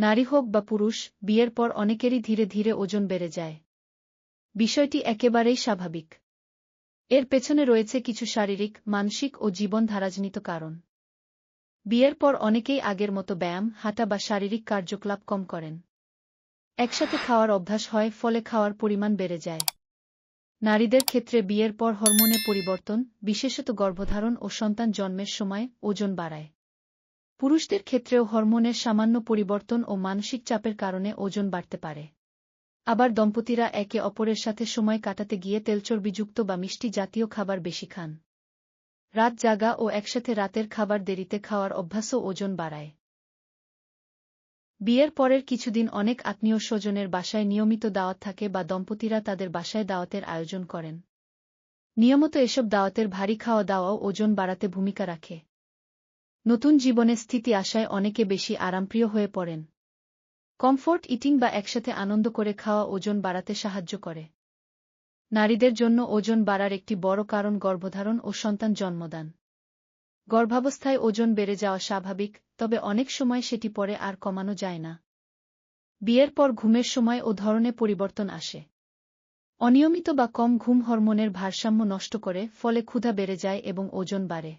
নারী হোক বা পুরুষ, বিয়ের পর অনেকেরই ধীরে ধীরে ওজন বেড়ে যায়। বিষয়টি একেবারেই স্বাভাবিক। এর পেছনে রয়েছে কিছু শারীরিক, মানসিক ও জীবনধারাজনিত কারণ। বিয়ের পর অনেকেই আগের মতো ব্যায়াম, হাঁটা বা শারীরিক কার্যকলাপ কম করেন। একসাথে খাওয়ার অভ্যাস হয়, ফলে খাওয়ার পরিমাণ বেড়ে যায়। নারীদের ক্ষেত্রে বিয়ের পর হরমোনে পরিবর্তন, বিশেষত গর্ভধারণ ও সন্তান জন্মের সময়, ওজন বাড়ায়। পুরুষদের ক্ষেত্রেও হরমোনের সামান্য পরিবর্তন ও মানসিক চাপের কারণে ওজন বাড়তে পারে। আবার দম্পতিরা একে অপরের সাথে সময় কাটাতে গিয়ে তেলচর্বিযুক্ত বা মিষ্টি জাতীয় খাবার বেশি খান। রাত জাগা ও একসাথে রাতের খাবার দেরিতে খাওয়ার অভ্যাসও ওজন বাড়ায়। বিয়ের পরের কিছুদিন অনেক আত্মীয় স্বজনের বাসায় নিয়মিত দাওয়াত থাকে বা দম্পতিরা তাদের বাসায় দাওয়াতের আয়োজন করেন। নিয়মিত এসব দাওয়াতের ভারী খাওয়া দাওয়াও ওজন বাড়াতে ভূমিকা রাখে। নতুন জীবনে স্থিতি আসায় অনেকে বেশি আরামপ্রিয় হয়ে পড়েন। কমফোর্ট ইটিং বা একসাথে আনন্দ করে খাওয়া ওজন বাড়াতে সাহায্য করে। নারীদের জন্য ওজন বাড়ার একটি বড় কারণ গর্ভধারণ ও সন্তান জন্মদান। গর্ভাবস্থায় ওজন বেড়ে যাওয়া স্বাভাবিক, তবে অনেক সময় সেটি পরে আর কমানো যায় না। বিয়ের পর ঘুমের সময় ও ধরনে পরিবর্তন আসে। অনিয়মিত বা কম ঘুম হরমোনের ভারসাম্য নষ্ট করে, ফলে ক্ষুধা বেড়ে যায় এবং ওজন বাড়ে।